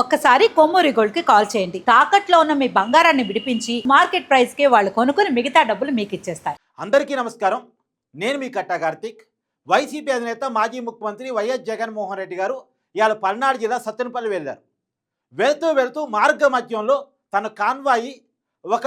ఒక్కసారి కొమ్మూరి గోల్డ్కి కాల్ చేయండి. తాకట్లో ఉన్న మీ బంగారాన్ని విడిపించి మార్కెట్ ప్రైస్కి వాళ్ళు కొనుక్కుని మిగతా డబ్బులు మీకు ఇచ్చేస్తారు. అందరికీ నమస్కారం. నేను మీ కట్టా కార్తీక్. వైసీపీ అధినేత మాజీ ముఖ్యమంత్రి వైఎస్ జగన్మోహన్ రెడ్డి గారు ఇవాళ పల్నాడు జిల్లా సత్తెనపల్లి వెళ్ళారు. వెళుతూ వెళుతూ మార్గ మధ్యంలో తన కాన్వాయి ఒక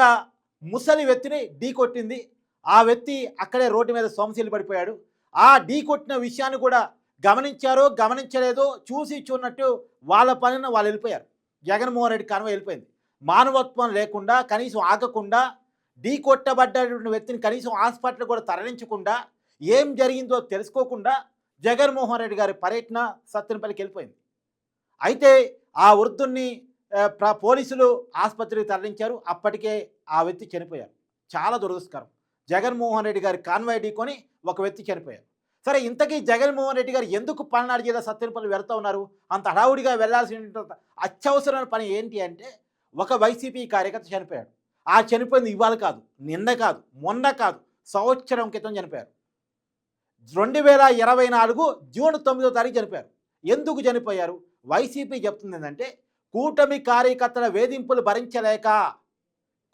ముసలి వ్యక్తిని ఢీ కొట్టింది. ఆ వ్యక్తి అక్కడే రోడ్డు మీద సోమశీలు పడిపోయాడు. ఆ ఢీ కొట్టిన విషయాన్ని కూడా గమనించారో గమనించలేదో చూసి చూన్నట్టు వాళ్ళ పనిన వాళ్ళు వెళ్ళిపోయారు. జగన్మోహన్ రెడ్డి కాన్వాయ్ వెళ్ళిపోయింది. మానవత్వం లేకుండా కనీసం ఆగకుండా ఢీ కొట్టబడ్డటువంటి వ్యక్తిని కనీసం హాస్పిటల్ కూడా తరలించకుండా ఏం జరిగిందో తెలుసుకోకుండా జగన్మోహన్ రెడ్డి గారి పర్యటన సత్తెనపల్లికి వెళ్ళిపోయింది. అయితే ఆ వృద్ధుణ్ణి ప్ర- పోలీసులు ఆసుపత్రికి తరలించారు. అప్పటికే ఆ వ్యక్తి చనిపోయారు. చాలా దురదృష్టకరం. జగన్మోహన్ రెడ్డి గారి కాన్వాయ్ ఢీకొని ఒక వ్యక్తి చనిపోయారు. సరే ఇంతకీ జగన్మోహన్ రెడ్డి గారు ఎందుకు పల్నాడు జిల్లా సత్తెనపల్లి వెళ్తూ ఉన్నారు? అంత హడావుడిగా వెళ్ళాల్సిన అత్యవసరమైన పని ఏంటి అంటే ఒక వైసీపీ కార్యకర్త చనిపోయాడు. ఆ చనిపోయింది ఇవాళ కాదు నిన్న కాదు మొన్న కాదు సంవత్సరం క్రితం చనిపోయారు. రెండు వేల ఇరవై నాలుగు జూన్ తొమ్మిదో తారీఖు చనిపోయారు. ఎందుకు చనిపోయారు? వైసీపీ చెప్తుంది ఏంటంటే కూటమి కార్యకర్తల వేధింపులు భరించలేక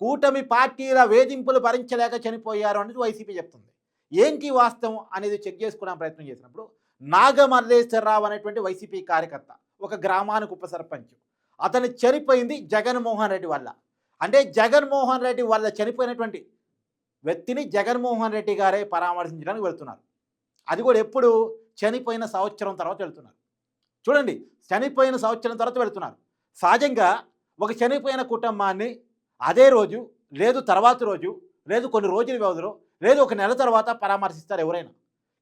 కూటమి పార్టీల వేధింపులు భరించలేక చనిపోయారు అనేది వైసీపీ చెప్తుంది. ఏంటి వాస్తవం అనేది చెక్ చేసుకోవడానికి ప్రయత్నం చేసినప్పుడు నాగమల్లేశ్వరరావు అనేటువంటి వైసీపీ కార్యకర్త ఒక గ్రామానికి ఉప సర్పంచ్. అతను చనిపోయింది జగన్మోహన్ రెడ్డి వల్ల. అంటే జగన్మోహన్ రెడ్డి వల్ల చనిపోయినటువంటి వ్యక్తిని జగన్మోహన్ రెడ్డి గారే పరామర్శించడానికి వెళ్తున్నారు. అది కూడా ఎప్పుడు? చనిపోయిన సంవత్సరం తర్వాత వెళ్తున్నారు. చూడండి చనిపోయిన సంవత్సరం తర్వాత వెళ్తున్నారు. సహజంగా ఒక చనిపోయిన కుటుంబాన్ని అదే రోజు లేదు తర్వాత రోజు లేదు కొన్ని రోజుల వ్యవధిలో లేదు ఒక నెల తర్వాత పరామర్శిస్తారు ఎవరైనా.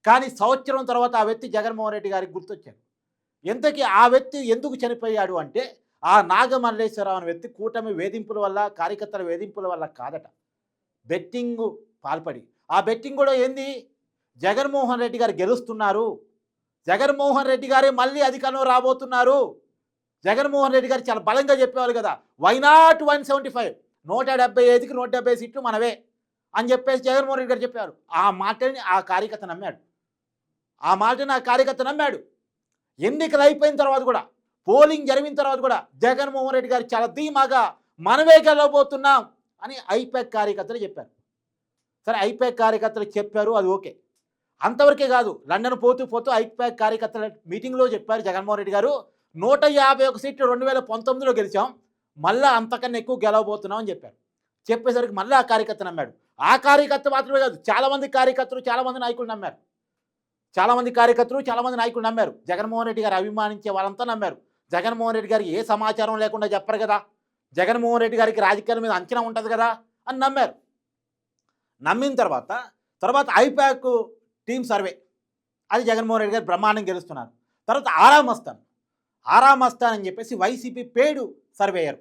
కానీ సంవత్సరం తర్వాత ఆ వ్యక్తి జగన్మోహన్ రెడ్డి గారికి గుర్తొచ్చారు ఎంతకీ ఆ వ్యక్తి ఎందుకు చనిపోయాడు అంటే ఆ నాగమల్లేశ్వరరావు అనే వ్యక్తి కూటమి వేధింపుల వల్ల కార్యకర్తల వేధింపుల వల్ల కాదట. బెట్టింగ్ పాల్పడి. ఆ బెట్టింగ్ కూడా ఏంది? జగన్మోహన్ రెడ్డి గారు గెలుస్తున్నారు. జగన్మోహన్ రెడ్డి గారే మళ్ళీ అధికారంలో రాబోతున్నారు. జగన్మోహన్ రెడ్డి గారు చాలా బలంగా చెప్పేవాళ్ళు కదా. వైనాట్ వన్ సెవెంటీ ఫైవ్ నూట డెబ్బై ఐదుకి నూట డెబ్బై సీట్లు మనవే. అని చెప్పేసి జగన్మోహన్ రెడ్డి గారు చెప్పారు. ఆ మాటని ఆ కార్యకర్త నమ్మాడు. ఆ మాటని ఆ కార్యకర్త నమ్మాడు. ఎన్నికలు అయిపోయిన తర్వాత కూడా పోలింగ్ జరిగిన తర్వాత కూడా జగన్మోహన్ రెడ్డి గారు చాలా ధీమాగా మనమే గెలవబోతున్నాం అని ఐపాక్ కార్యకర్తలు చెప్పారు. సరే ఐపాక్ కార్యకర్తలు చెప్పారు అది ఓకే. అంతవరకే కాదు లండన్ పోతూ పోతూ ఐపాక్ కార్యకర్తల మీటింగ్లో చెప్పారు జగన్మోహన్ రెడ్డి గారు. నూట యాభై ఒక సీట్లు రెండు వేల పంతొమ్మిదిలో గెలిచాం. మళ్ళీ అంతకన్నా ఎక్కువ గెలవబోతున్నాం అని చెప్పారు. చెప్పేసరికి మళ్ళీ ఆ కార్యకర్త నమ్మాడు. ఆ కార్యకర్త మాత్రమే కాదు చాలామంది కార్యకర్తలు చాలామంది నాయకులు నమ్మారు. చాలామంది కార్యకర్తలు చాలామంది నాయకులు నమ్మారు. జగన్మోహన్ రెడ్డి గారు అభిమానించే వాళ్ళంతా నమ్మారు. జగన్మోహన్ రెడ్డి గారికి ఏ సమాచారం లేకుండా చెప్పరు కదా. జగన్మోహన్ రెడ్డి గారికి రాజకీయాల మీద అంచనా ఉంటుంది కదా అని నమ్మారు. నమ్మిన తర్వాత తర్వాత ఐపాక్ టీమ్ సర్వే. అది జగన్మోహన్ రెడ్డి గారు బ్రహ్మాండం గెలుస్తున్నారు. తర్వాత ఆరామ్ మస్తాన్. ఆరామ్ అని చెప్పేసి వైసీపీ పేడు సర్వేయర్.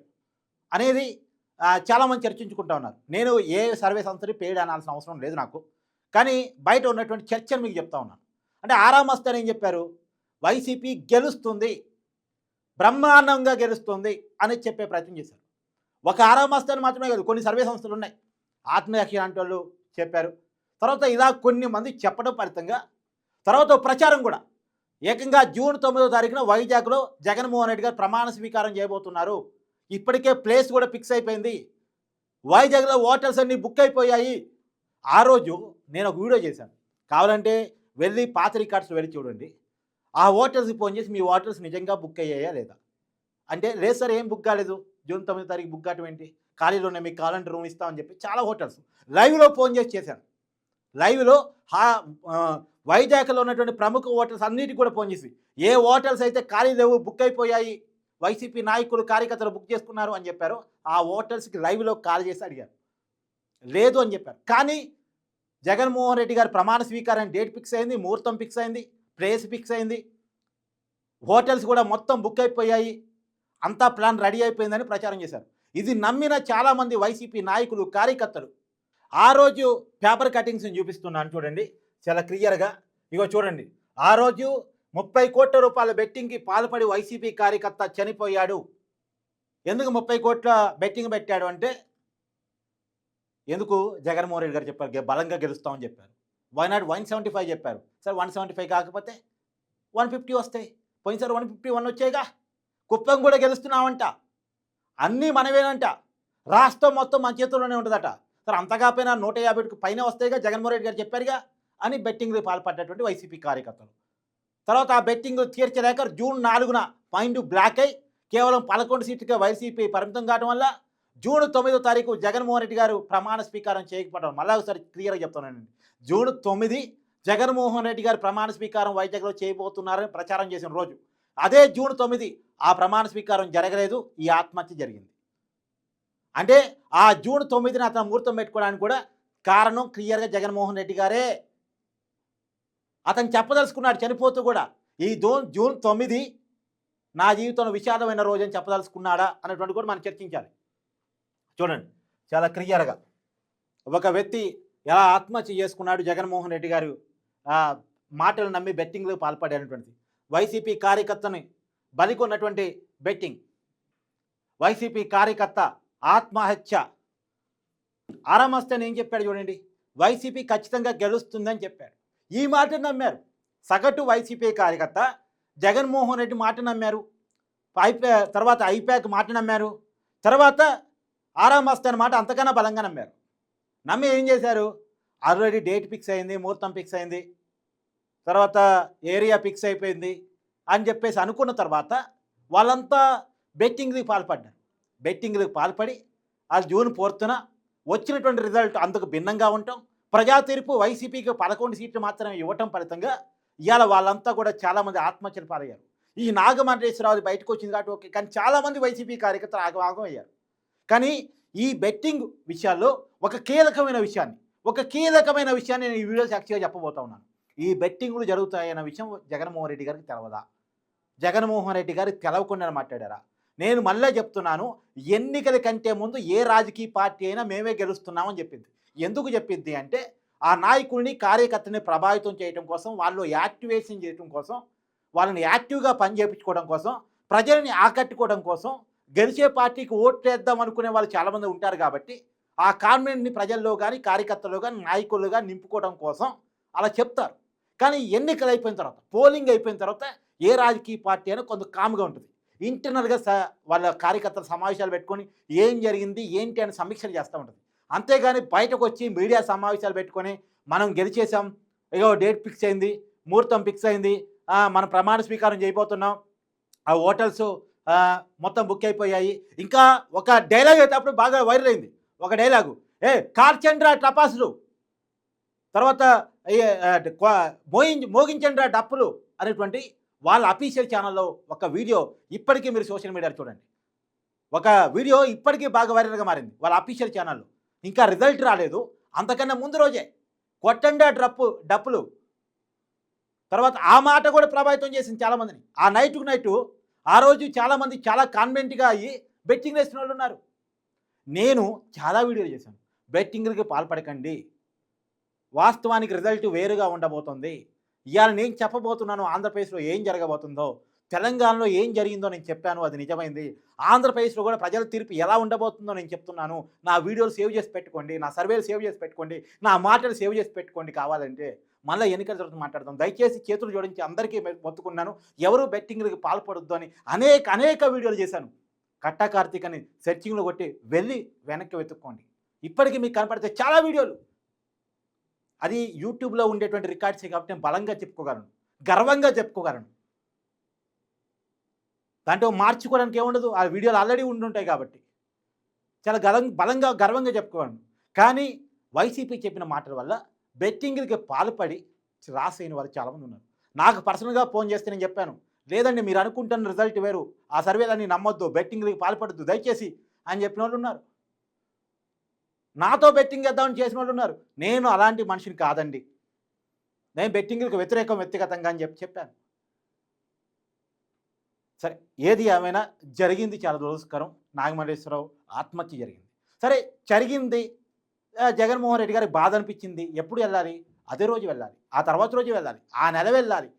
అనేది చాలామంది చర్చించుకుంటా ఉన్నారు. నేను ఏ సర్వే సంస్థని పేడ్ అనాల్సిన అవసరం లేదు నాకు. కానీ బయట ఉన్నటువంటి చర్చను మీకు చెప్తా ఉన్నాను అంటే ఆరామ్ ఏం చెప్పారు? వైసీపీ గెలుస్తుంది. బ్రహ్మాండంగా గెలుస్తుంది అని చెప్పే ప్రయత్నం చేశారు. ఒక ఆరామ్ మాత్రమే కాదు కొన్ని సర్వే సంస్థలు ఉన్నాయి. ఆత్మీయక్ష లాంటి వాళ్ళు చెప్పారు. తర్వాత ఇలా కొన్ని మంది చెప్పడం ఫలితంగా తర్వాత ప్రచారం కూడా. ఏకంగా జూన్ తొమ్మిదో తారీఖున వైజాగ్లో జగన్మోహన్ రెడ్డి గారు ప్రమాణ స్వీకారం చేయబోతున్నారు. ఇప్పటికే ప్లేస్ కూడా ఫిక్స్ అయిపోయింది. వైజాగ్లో హోటల్స్ అన్నీ బుక్ అయిపోయాయి. ఆ రోజు నేను ఒక వీడియో చేశాను. కావాలంటే వెళ్ళి పాత రికార్డ్స్ వెళ్ళి చూడండి. ఆ హోటల్స్కి ఫోన్ చేసి మీ హోటల్స్ నిజంగా బుక్ అయ్యాయా లేదా? అంటే లేదు సార్ ఏం బుక్ కాలేదు. జూన్ తొమ్మిది తారీఖు బుక్ కావటం ఏంటి? ఖాళీలో ఉన్నాయి మీకు కావాలంటే రూమ్ ఇస్తామని చెప్పి చాలా హోటల్స్ లైవ్లో ఫోన్ చేసి చేశాను. లైవ్లో హా వైజాగ్లో ఉన్నటువంటి ప్రముఖ హోటల్స్ అన్నిటికి కూడా ఫోన్ చేసి ఏ హోటల్స్ అయితే ఖాళీ లేవు బుక్ అయిపోయాయి వైసీపీ నాయకులు కార్యకర్తలు బుక్ చేసుకున్నారు అని చెప్పారు. ఆ హోటల్స్కి లైవ్లో కాల్ చేసి అడిగారు. లేదు అని చెప్పారు. కానీ జగన్మోహన్ రెడ్డి గారి ప్రమాణ స్వీకారం డేట్ ఫిక్స్ అయింది ముహూర్తం ఫిక్స్ అయింది ప్లేస్ ఫిక్స్ అయింది. హోటల్స్ కూడా మొత్తం బుక్ అయిపోయాయి. అంతా ప్లాన్ రెడీ అయిపోయిందని ప్రచారం చేశారు. ఇది నమ్మిన చాలామంది వైసీపీ నాయకులు కార్యకర్తలు. ఆ రోజు పేపర్ కటింగ్స్ని చూపిస్తున్నాను చూడండి. చాలా క్లియర్గా. ఇగో చూడండి. ఆ రోజు ముప్పై కోట్ల రూపాయల బెట్టింగ్కి పాల్పడి వైసీపీ కార్యకర్త చనిపోయాడు. ఎందుకు ముప్పై కోట్ల బెట్టింగ్ పెట్టాడు అంటే ఎందుకు జగన్మోహన్ రెడ్డి గారు చెప్పారు బలంగా గెలుస్తామని చెప్పారు. Why not one seventy five చెప్పారు. సార్ వన్ సెవెంటీ ఫైవ్ కాకపోతే వన్ ఫిఫ్టీ వస్తాయి. పోయినసారి వన్ ఫిఫ్టీ వన్ వచ్చాయిగా. కుప్పం కూడా గెలుస్తున్నామంట. అన్నీ మనవేనంట. రాష్ట్రం మొత్తం మన చేతుల్లోనే ఉంటుందట. సార్ అంతగా పైన నూట యాభైకి పైన వస్తాయిగా జగన్మోహన్ రెడ్డి గారు చెప్పారుగా అని బెట్టింగ్ పాల్పడ్డటువంటి వైసీపీ కార్యకర్తలు. తర్వాత ఆ బెట్టింగ్ తీర్చలేక జూన్ నాలుగున మైండ్ బ్లాక్ అయి కేవలం పదకొండు సీట్లుగా వైసీపీ పరిమితం కావడం వల్ల జూన్ తొమ్మిదో తారీఖు జగన్మోహన్ రెడ్డి గారు ప్రమాణ స్వీకారం చేయకపోవడం మళ్ళీ ఒకసారి క్లియర్గా చెప్తున్నానండి జూన్ తొమ్మిది జగన్మోహన్ రెడ్డి గారు ప్రమాణ స్వీకారం వైజాగ్లో చేయబోతున్నారని ప్రచారం చేసిన రోజు. అదే జూన్ తొమ్మిది ఆ ప్రమాణ స్వీకారం జరగలేదు ఈ ఆత్మహత్య జరిగింది. అంటే ఆ జూన్ తొమ్మిదిని అతను ముహూర్తం పెట్టుకోవడానికి కూడా కారణం క్లియర్గా జగన్మోహన్ రెడ్డి గారే అతను చెప్పదలుచుకున్నాడు చనిపోతూ కూడా. ఈ జూన్ జూన్ తొమ్మిది నా జీవితంలో విషాదమైన రోజు అని చెప్పదలుచుకున్నాడా అనేటువంటి కూడా మనం చర్చించాలి. చూడండి చాలా క్లియర్గా. ఒక వ్యక్తి ఎలా ఆత్మహత్య చేసుకున్నాడు జగన్మోహన్ రెడ్డి గారు? మాటలు నమ్మి బెట్టింగ్లో పాల్పడేటువంటిది వైసీపీ కార్యకర్తని బలికొన్నటువంటి బెట్టింగ్. వైసీపీ కార్యకర్త ఆత్మహత్య. ఆరామస్తని ఏం చెప్పాడు చూడండి. వైసీపీ ఖచ్చితంగా గెలుస్తుందని చెప్పాడు. ఈ మాట నమ్మారు. సగటు వైసీపీ కార్యకర్త జగన్మోహన్ రెడ్డి మాట నమ్మారు. ఐపా తర్వాత ఐపాక్ మాట నమ్మారు. తర్వాత ఆరామస్తని మాట అంతకన్నా బలంగా నమ్మారు. నమ్మి ఏం చేశారు? ఆల్రెడీ డేట్ ఫిక్స్ అయింది ముహూర్తం ఫిక్స్ అయింది. తర్వాత ఏరియా ఫిక్స్ అయిపోయింది అని చెప్పేసి అనుకున్న తర్వాత వాళ్ళంతా బెట్టింగ్కి పాల్పడ్డారు. బెట్టింగ్కి పాల్పడి ఆ జూన్ ఫోర్త్న వచ్చినటువంటి రిజల్ట్ అందుకు భిన్నంగా ఉంటాం. ప్రజా తీర్పు వైసీపీకి పదకొండు సీట్లు మాత్రమే ఇవ్వటం ఫలితంగా ఇవాళ వాళ్ళంతా కూడా చాలామంది ఆత్మహత్యలు పాలయ్యారు. ఈ నాగమల్లేశ్వరరావు బయటకు వచ్చింది కాబట్టి ఓకే కానీ చాలామంది వైసీపీ కార్యకర్తలు ఆగమాగం అయ్యారు కానీ ఈ బెట్టింగ్ విషయాల్లో ఒక కీలకమైన విషయాన్ని ఒక కీలకమైన విషయాన్ని నేను ఈ వీడియో సాక్షిగా చెప్పబోతా ఉన్నాను. ఈ బెట్టింగ్లు జరుగుతాయన్న విషయం జగన్మోహన్ రెడ్డి గారికి తెలవదా? జగన్మోహన్ రెడ్డి గారు తెలవకుండా మాట్లాడారా? నేను మళ్ళీ చెప్తున్నాను ఎన్నికల కంటే ముందు ఏ రాజకీయ పార్టీ అయినా మేమే గెలుస్తున్నామని చెప్పింది. ఎందుకు చెప్పింది అంటే ఆ నాయకుడిని కార్యకర్తని ప్రభావితం చేయడం కోసం వాళ్ళు యాక్టివేషన్ చేయడం కోసం వాళ్ళని యాక్టివ్గా పని చేయించుకోవడం కోసం ప్రజల్ని ఆకట్టుకోవడం కోసం గెలిచే పార్టీకి ఓట్లేద్దాం అనుకునే వాళ్ళు చాలామంది ఉంటారు కాబట్టి ఆ కాన్ఫిడెంట్ని ప్రజల్లో కానీ కార్యకర్తలు కానీ నాయకులు కానీ నింపుకోవడం కోసం అలా చెప్తారు. కానీ ఎన్నికలు అయిపోయిన తర్వాత పోలింగ్ అయిపోయిన తర్వాత ఏ రాజకీయ పార్టీ అయినా కొంత కామ్గా ఉంటుంది. ఇంటర్నల్గా స వాళ్ళ కార్యకర్తల సమావేశాలు పెట్టుకొని ఏం జరిగింది ఏంటి అని సమీక్షలు చేస్తూ ఉంటుంది. అంతేగాని బయటకు వచ్చి మీడియా సమావేశాలు పెట్టుకొని మనం గెలిచేసాం ఇగో డేట్ ఫిక్స్ అయింది ముహూర్తం ఫిక్స్ అయింది మనం ప్రమాణ స్వీకారం చేయబోతున్నాం ఆ హోటల్స్ మొత్తం బుక్ అయిపోయాయి. ఇంకా ఒక డైలాగ్ అయితే అప్పుడు బాగా వైరల్ అయింది. ఒక డైలాగు ఏ కార్చండ్రా టపాసులు. తర్వాత ఏ, ఆ, మోగించండ్రా డప్పులు అనేటువంటి వాళ్ళ అఫీషియల్ ఛానల్లో ఒక వీడియో ఇప్పటికీ మీరు సోషల్ మీడియాలో చూడండి. ఒక వీడియో ఇప్పటికీ బాగా వైరల్గా మారింది వాళ్ళ అఫీషియల్ ఛానల్లో. ఇంకా రిజల్ట్ రాలేదు. అంతకన్నా ముందు రోజే కొట్టండా డప్పు డప్పులు. తర్వాత ఆ మాట కూడా ప్రభావితం చేసింది చాలామందిని. ఆ నైట్కు నైటు ఆ రోజు చాలామంది చాలా కాన్వెంట్గా అయ్యి బెట్టింగ్ వేసిన వాళ్ళు ఉన్నారు. నేను చాలా వీడియోలు చేశాను. బెట్టింగ్లకి పాల్పడకండి. వాస్తవానికి రిజల్ట్ వేరుగా ఉండబోతుంది. ఇవాళ నేను చెప్పబోతున్నాను ఆంధ్రప్రదేశ్లో ఏం జరగబోతుందో. తెలంగాణలో ఏం జరిగిందో నేను చెప్పాను అది నిజమైంది. ఆంధ్రప్రదేశ్లో కూడా ప్రజల తీర్పు ఎలా ఉండబోతుందో నేను చెప్తున్నాను. నా వీడియోలు సేవ్ చేసి పెట్టుకోండి నా సర్వేలు సేవ్ చేసి పెట్టుకోండి నా మాటలు సేవ్ చేసి పెట్టుకోండి కావాలంటే మళ్ళీ ఎన్నికల తర్వాత మాట్లాడదాం. దయచేసి చేతులు జోడించి అందరికీ మొత్తుకున్నాను. ఎవరు బెట్టింగ్లకు పాల్పడొద్దు అని అనేక అనేక వీడియోలు చేశాను. కట్టా కార్తీక్ అని సెర్చింగ్లో కొట్టి వెళ్ళి వెనక్కి వెతుక్కోండి. ఇప్పటికీ మీకు కనపడితే చాలా వీడియోలు. అది యూట్యూబ్లో ఉండేటువంటి రికార్డ్సే కాబట్టి నేను బలంగా చెప్పుకోగలను. గర్వంగా చెప్పుకోగలను. దాంట్లో మార్చుకోవడానికి ఏముండదు. ఆ వీడియోలు ఆల్రెడీ ఉండుంటాయి కాబట్టి. చాలా గలం బలంగా గర్వంగా చెప్పుకోగలను కానీ వైసీపీ చెప్పిన మాటల వల్ల బెట్టింగ్లకి పాల్పడి రాసైన వాళ్ళు చాలామంది ఉన్నారు. నాకు పర్సనల్గా ఫోన్ చేస్తే నేను చెప్పాను. లేదండి మీరు అనుకుంటున్న రిజల్ట్ వేరు. ఆ సర్వేలన్నీ నమ్మొద్దు. బెట్టింగ్లకి పాల్పడద్దు. దయచేసి అని చెప్పిన వాళ్ళు ఉన్నారు. నాతో బెట్టింగ్ చేద్దామని చేసిన వాళ్ళు ఉన్నారు. నేను అలాంటి మనిషిని కాదండి. నేను బెట్టింగ్లకు వ్యతిరేకం వ్యక్తిగతంగా అని చెప్పి చెప్పాను. సరే ఏది ఏమైనా జరిగింది చాలా దురదృష్టకరం. నాగమల్లేశ్వరరావు ఆత్మహత్య జరిగింది. సరే జరిగింది జగన్మోహన్ రెడ్డి గారికి బాధ అనిపించింది. ఎప్పుడు వెళ్ళాలి? అదే రోజు వెళ్ళాలి. ఆ తర్వాత రోజు వెళ్ళాలి. ఆ నెల వెళ్ళాలి.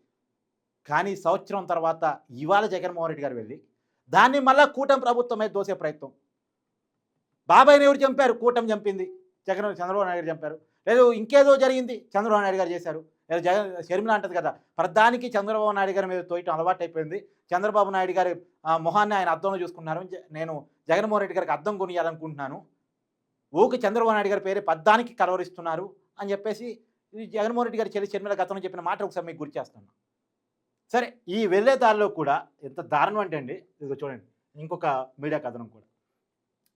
కానీ సంవత్సరం తర్వాత ఇవాళ జగన్మోహన్ రెడ్డి గారు వెళ్ళి దాన్ని మళ్ళా కూటమి ప్రభుత్వమే దోసే ప్రయత్నం. బాబాయ్ని ఎవరు చంపారు కూటమి చంపింది. జగన్ చంద్రబాబు నాయుడు గారు చంపారు. లేదు ఇంకేదో జరిగింది చంద్రబాబు నాయుడు గారు చేశారు. షర్మిల అంటది కదా ప్రధానికి చంద్రబాబు నాయుడు గారి మీద తోయటం అలవాటు అయిపోయింది చంద్రబాబు నాయుడు గారి మొహాన్ని ఆయన అర్థంలో చూసుకున్నారు జ- నేను జగన్మోహన్ రెడ్డి గారికి అర్థం కొనియాలనుకుంటున్నాను. ఊకి చంద్రబాబు నాయుడు గారి పేరే పద్దానికి కలవరిస్తున్నారు అని చెప్పేసి జగన్మోహన్ రెడ్డి గారి చెల్లి షర్మిల గతంలో చెప్పిన మాట ఒకసారి మీకు గుర్తు చేస్తున్నాను సరే ఈ వెళ్ళే దారిలో కూడా ఎంత దారుణం అంటే అండి ఇదిగో చూడండి ఇంకొక మీడియా కథనం కూడా.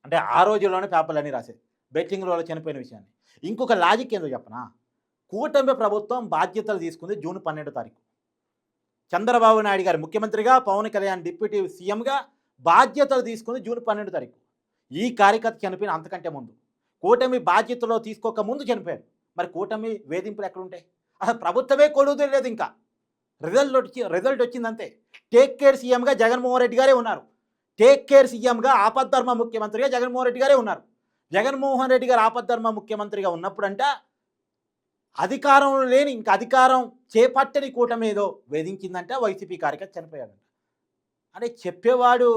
అంటే ఆ రోజుల్లోనే పేపర్లు అన్నీ రాసేది బెట్టింగ్లో చనిపోయిన విషయాన్ని. ఇంకొక లాజిక్ ఏందో చెప్పనా? కూటమి ప్రభుత్వం బాధ్యతలు తీసుకుంది జూన్ పన్నెండో తారీఖు. చంద్రబాబు నాయుడు గారు ముఖ్యమంత్రిగా పవన్ కళ్యాణ్ డిప్యూటీ సీఎంగా బాధ్యతలు తీసుకుంది జూన్ పన్నెండు తారీఖు. ఈ కార్యకర్త చనిపోయిన అంతకంటే ముందు. కూటమి బాధ్యతలో తీసుకోక ముందు చనిపోయారు మరి కూటమి వేధింపులు ఎక్కడుంటాయి? అసలు ప్రభుత్వమే కొడుగుదల లేదు ఇంకా. రిజల్ట్ వచ్చి రిజల్ట్ వచ్చిందంతే. టేక్ కేర్ సీఎంగా జగన్మోహన్ రెడ్డి గారే ఉన్నారు. టేక్ కేర్ సీఎంగా ఆపద్ధర్మ ముఖ్యమంత్రిగా జగన్మోహన్ రెడ్డి గారే ఉన్నారు. జగన్మోహన్ రెడ్డి గారు ఆపద్ధర్మ ముఖ్యమంత్రిగా ఉన్నప్పుడంట అధికారం లేని ఇంకా అధికారం చేపట్టని కూటమి ఏదో వేధించిందంటే వైసీపీ కార్యకర్త చనిపోయాడంట. అంటే చెప్పేవాడు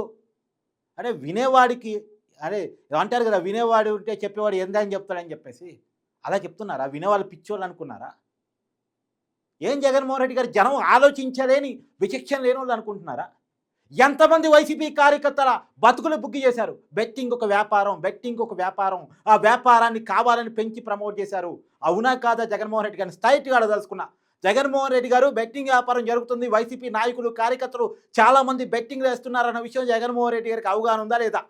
అంటే వినేవాడికి అరే అంటారు కదా వినేవాడు ఉంటే చెప్పేవాడు ఏందని చెప్తాడని చెప్పేసి. అలా చెప్తున్నారా? వినేవాళ్ళు పిచ్చోళ్ళు అనుకున్నారా? ఏం జగన్మోహన్ రెడ్డి గారు జనం ఆలోచించలేని విచక్షణ లేని వాళ్ళు అనుకుంటున్నారా? ఎంతమంది వైసీపీ కార్యకర్తల బతుకులు బుగ్గి చేశారు? బెట్టింగ్ ఒక వ్యాపారం బెట్టింగ్ ఒక వ్యాపారం. ఆ వ్యాపారాన్ని కావాలని పెంచి ప్రమోట్ చేశారు. అవునా కాదా జగన్మోహన్ రెడ్డి గారిని స్ట్రైట్గా అడదలుచుకున్నా జగన్మోహన్ రెడ్డి గారు బెట్టింగ్ వ్యాపారం జరుగుతుంది. వైసీపీ నాయకులు కార్యకర్తలు చాలామంది బెట్టింగ్ వేస్తున్నారన్న విషయం జగన్మోహన్ రెడ్డి గారికి అవగాహన ఉందా లేదా?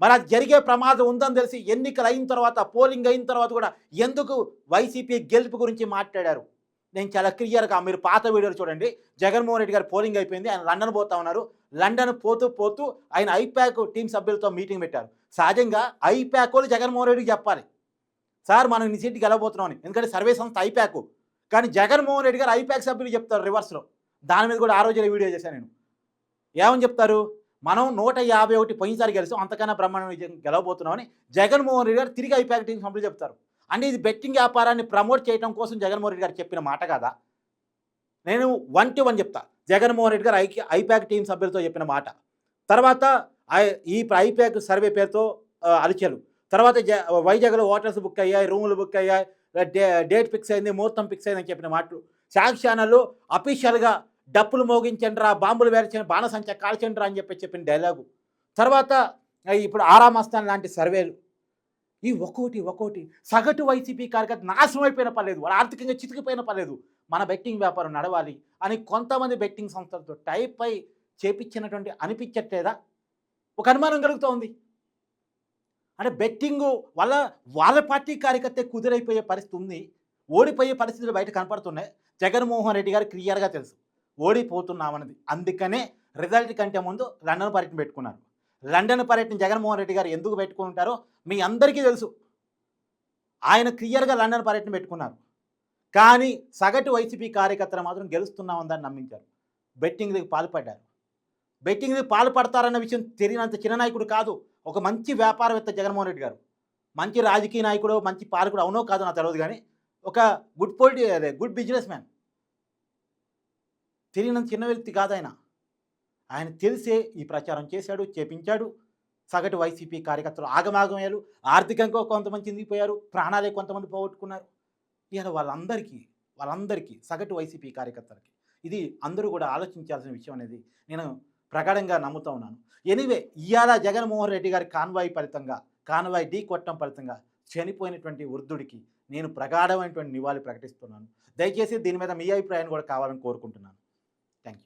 మరి అది జరిగే ప్రమాదం ఉందని తెలిసి ఎన్నికలు అయిన తర్వాత పోలింగ్ అయిన తర్వాత కూడా ఎందుకు వైసీపీ గెలుపు గురించి మాట్లాడారు? నేను చాలా క్లియర్గా మీరు పాత వీడియోలు చూడండి. జగన్మోహన్ రెడ్డి గారు పోలింగ్ అయిపోయింది. ఆయన లండన్ పోతా ఉన్నారు. లండన్ పోతూ పోతూ ఆయన ఐప్యాక్ టీం సభ్యులతో మీటింగ్ పెట్టారు. సహజంగా ఐప్యాక్ వాళ్ళు జగన్మోహన్ రెడ్డికి చెప్పాలి. సార్ మనం ఇన్ని సీట్కి గెలవబోతున్నాం అని ఎందుకంటే సర్వే సంస్థ ఐప్యాక్ కానీ జగన్మోహన్ రెడ్డి గారు ఐప్యాక్ సభ్యులు చెప్తారు రివర్స్లో. దాని మీద కూడా ఆ రోజున వీడియో చేశాను నేను. ఏమని చెప్తారు? మనం నూట యాభై ఒకటి పోయినసారి గెలుస్తాం అంతకన్నా బ్రహ్మాండం గెలవబోతున్నామని జగన్మోహన్ రెడ్డి గారు తిరిగి ఐప్యాక్ టీం సభ్యులు చెప్తారు. అంటే ఇది బెట్టింగ్ వ్యాపారాన్ని ప్రమోట్ చేయడం కోసం జగన్మోహన్ రెడ్డి గారు చెప్పిన మాట కదా? నేను వన్ టు వన్ చెప్తా. జగన్మోహన్ రెడ్డి గారు ఐ ఐప్యాక్ టీం సభ్యులతో చెప్పిన మాట. తర్వాత ఐ- ఈ ఐప్యాక్ సర్వే పేరుతో ఆ, అలిచారు తర్వాత జ వైజాగ్లో హోటల్స్ బుక్ అయ్యాయి రూములు బుక్ అయ్యాయి డే డేట్ ఫిక్స్ అయింది ముహూర్తం ఫిక్స్ అయిందని చెప్పిన మాటలు సాక్ష్యానాలు అఫీషియల్గా డప్పులు మోగించండిరా బాంబులు వేర్చండి బాణసంచ కాల్చండిరా అని చెప్పి చెప్పిన డైలాగు. తర్వాత ఇప్పుడు ఆరామస్థాన్ లాంటి సర్వేలు ఈ ఒక్కోటి ఒక్కోటి. సగటు వైసీపీ కార్యకర్త నాశనం అయిపోయిన పర్లేదు వాళ్ళు ఆర్థికంగా చితికిపోయిన పర్లేదు. మన బెట్టింగ్ వ్యాపారం నడవాలి అని కొంతమంది బెట్టింగ్ సంస్థలతో టైప్ అయి చేపించినటువంటి అనిపించట్లేదా? ఒక అనుమానం కలుగుతోంది. అంటే బెట్టింగ్ వల్ల వాళ్ళ పార్టీ కార్యకర్తే కుదిరైపోయే పరిస్థితి ఉంది. ఓడిపోయే పరిస్థితులు బయట కనపడుతున్నాయి. జగన్మోహన్ రెడ్డి గారు క్లియర్గా తెలుసు. ఓడిపోతున్నామన్నది. అందుకనే రిజల్ట్ కంటే ముందు లండన్ పర్యటన పెట్టుకున్నారు. లండన్ పర్యటన జగన్మోహన్ రెడ్డి గారు ఎందుకు పెట్టుకుంటారో మీ అందరికీ తెలుసు. ఆయన క్లియర్గా లండన్ పర్యటన పెట్టుకున్నారు. కానీ సగటు వైసీపీ కార్యకర్తలు మాత్రం గెలుస్తున్నామందని నమ్మించారు. బెట్టింగ్కి పాల్పడ్డారు. బెట్టింగ్కి పాల్పడతారన్న విషయం తెలియనంత చిన్న నాయకుడు కాదు ఒక మంచి వ్యాపారవేత్త జగన్మోహన్ రెడ్డి గారు. మంచి రాజకీయ నాయకుడు మంచి పాలకుడు అవునో కాదు నాకు తెలియదు కానీ ఒక గుడ్ పొలిటి అదే గుడ్ బిజినెస్ మ్యాన్. తెలియనంత చిన్న వ్యక్తి కాదు ఆయన. ఆయన తెలిసే ఈ ప్రచారం చేశాడు చేపించాడు. సగటు వైసీపీ కార్యకర్తలు ఆగమాగమయ్యారు. ఆర్థికంగా కొంతమంది చిందిపోయారు. ప్రాణాలే కొంతమంది పోగొట్టుకున్నారు. ఇలా వాళ్ళందరికీ వాళ్ళందరికీ సగటు వైసీపీ కార్యకర్తలకి ఇది అందరూ కూడా ఆలోచించాల్సిన విషయం అనేది నేను ప్రగాఢంగా నమ్ముతా ఉన్నాను. ఎనివే ఇవాళ జగన్మోహన్ రెడ్డి గారి కాన్వాయ్ ఫలితంగా కాన్వాయ్ ఢీ కొట్టడం ఫలితంగా చనిపోయినటువంటి వృద్ధుడికి నేను ప్రగాఢమైనటువంటి నివాళి ప్రకటిస్తున్నాను. దయచేసి దీని మీద మీ అభిప్రాయాన్ని కూడా కావాలని కోరుకుంటున్నాను. థ్యాంక్